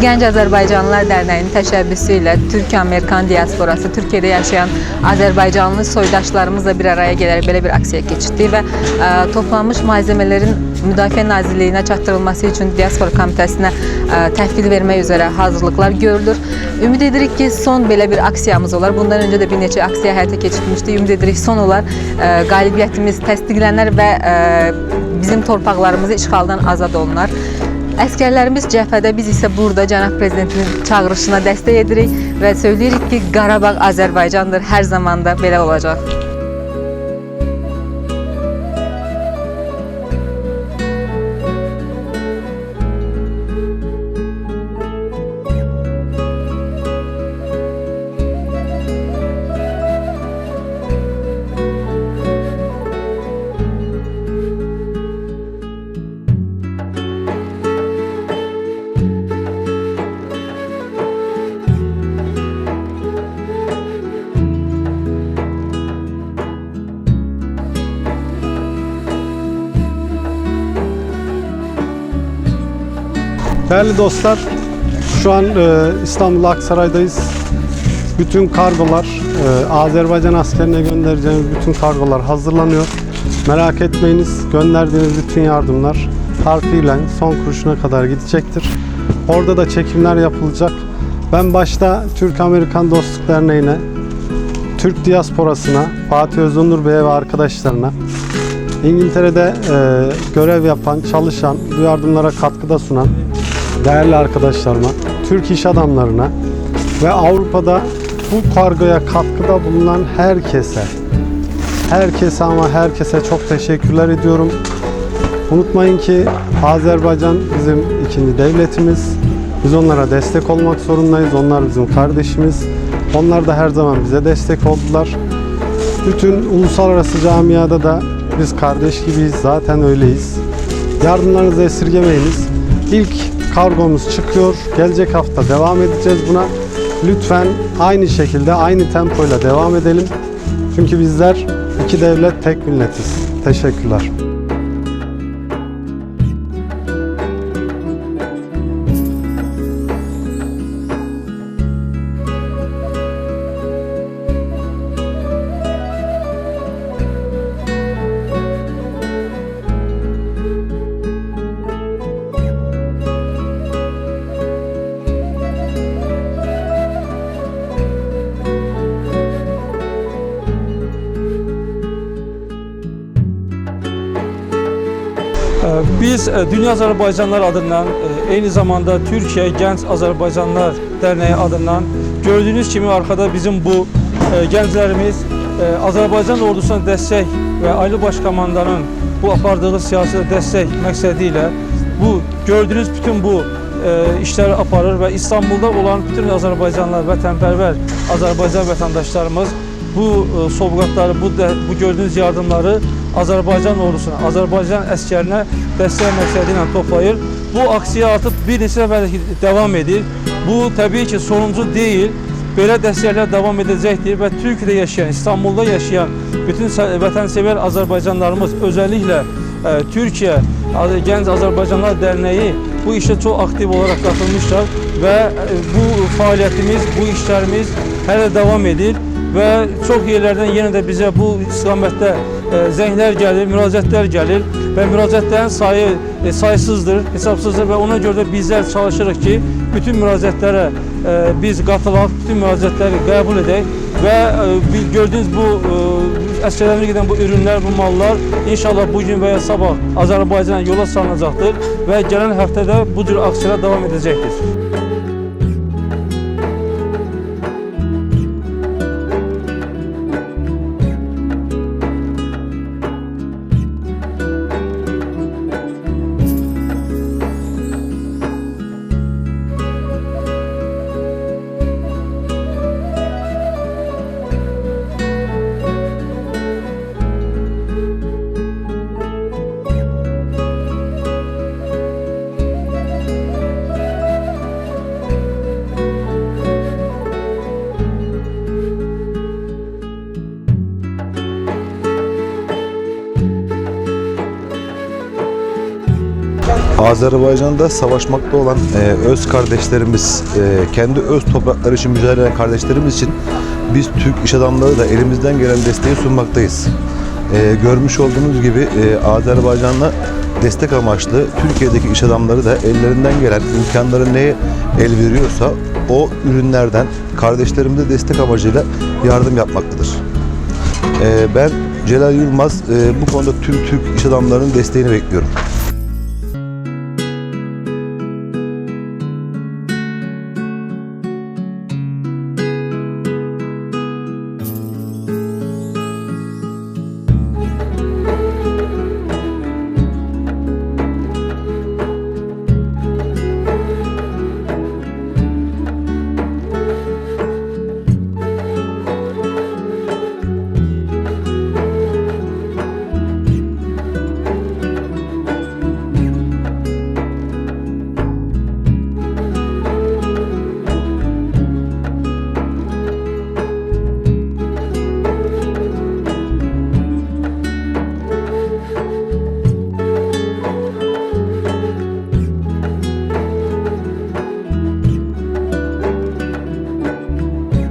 Gənc Azərbaycanlılar Dərnəyinin təşəbbüsü ilə Türk-Amerikan diasporası Türkiyədə yaşayan Azərbaycanlı soydaşlarımızla bir araya gələrək belə bir aksiya keçirdik və ə, toplanmış malzemələrin Müdafiə Nazirliyinə çatdırılması üçün diaspora komitəsinə ə, təhvil vermək üzrə hazırlıqlar görülür. Ümid edirik ki, son belə bir aksiyamız olar. Bundan öncə də bir neçə aksiya həyata keçirilmişdi. Ümid edirik son olar. Ə, qalibiyyətimiz təsdiqlənər və ə, bizim torpaqlarımızı işğaldan azad olunar. Əskərlərimiz cəbhədə, biz isə burada cənab prezidentin çağırışına dəstək edirik və söyləyirik ki, Qarabağ Azərbaycandır, hər zaman da belə olacaq. Değerli dostlar, şu an e, İstanbul Aksaray'dayız. Bütün kargolar, e, Azerbaycan askerine göndereceğimiz bütün kargolar hazırlanıyor. Merak etmeyiniz, gönderdiğiniz bütün yardımlar harfiyle son kuruşuna kadar gidecektir. Orada da çekimler yapılacak. Ben başta Türk-Amerikan Dostluk Derneği'ne, Türk diasporasına, Fatih Özonur Bey'e ve arkadaşlarına, İngiltere'de e, görev yapan, çalışan, bu yardımlara katkıda sunan değerli arkadaşlarıma, Türk iş adamlarına ve Avrupa'da bu kargoya katkıda bulunan herkese, herkese ama herkese çok teşekkürler ediyorum. Unutmayın ki Azerbaycan bizim ikinci devletimiz. Biz onlara destek olmak zorundayız. Onlar bizim kardeşimiz. Onlar da her zaman bize destek oldular. Bütün uluslararası camiada da biz kardeş gibiyiz. Zaten öyleyiz. Yardımlarınızı esirgemeyiniz. İlk kargomuz çıkıyor. Gelecek hafta devam edeceğiz buna. Lütfen aynı şekilde, aynı tempoyla devam edelim. Çünkü bizler iki devlet, tek milletiz. Teşekkürler. Biz e, Dünya Azerbaycanlar adından, e, eyni zamanda Türkiye Genç Azerbaycanlar Derneği adından gördüğünüz kimi arkada bizim bu e, gençlerimiz e, Azerbaycan ordusuna dəstək və Ali Başkomandanın bu apardığı siyasi dəstək məqsədilə bu gördüğünüz bütün bu e, işləri aparır və İstanbulda olan bütün Azərbaycanlılar, vətənpərvər Azərbaycan vətəndaşlarımız bu e, sovqatları, bu, də, bu gördüğünüz yardımları Azərbaycan ordusuna, Azərbaycan əskərinə dəstək məqsədi ilə toplayır. Bu aksiya artıq bir neçə dəfə devam edir. Bu təbii ki sonuncu deyil. Belə dəstəklər davam edəcəkdir və Türkiyədə yaşayan, İstanbulda yaşayan bütün vətənsevər Azərbaycanlarımız, özəlliklə e, Türkiyə Gənc Azərbaycanlar Dərnəyi bu işə çox aktiv olaraq qatılmışlar və e, bu fəaliyyətimiz, bu işlərimiz hələ davam edir və çox yerlərdən yenə də bizə bu istiqamətdə e, zənglər gəlir, müraciətlər gəlir və müraciətlərin sayı e, sayısızdır, hesabsızdır və ona görə də bizlər çalışırıq ki, bütün müraciətlərə e, biz qatılaq, bütün müraciətləri qəbul edək və e, gördüyünüz bu əsgərlərimizə gedən bu ürünlər, bu mallar inşallah bugün və ya sabah Azərbaycana yola salınacaqdır və gələn həftədə bu cür aksiyalar davam edəcəkdir. Azerbaycan'da savaşmakta olan e, öz kardeşlerimiz, e, kendi öz toprakları için mücadele eden kardeşlerimiz için biz Türk iş adamları da elimizden gelen desteği sunmaktayız. E, görmüş olduğunuz gibi e, Azerbaycan'la destek amaçlı Türkiye'deki iş adamları da ellerinden gelen imkanları neye el veriyorsa o ürünlerden kardeşlerimize destek amacıyla yardım yapmaktadır. E, ben Celal Yılmaz e, bu konuda tüm Türk iş adamlarının desteğini bekliyorum.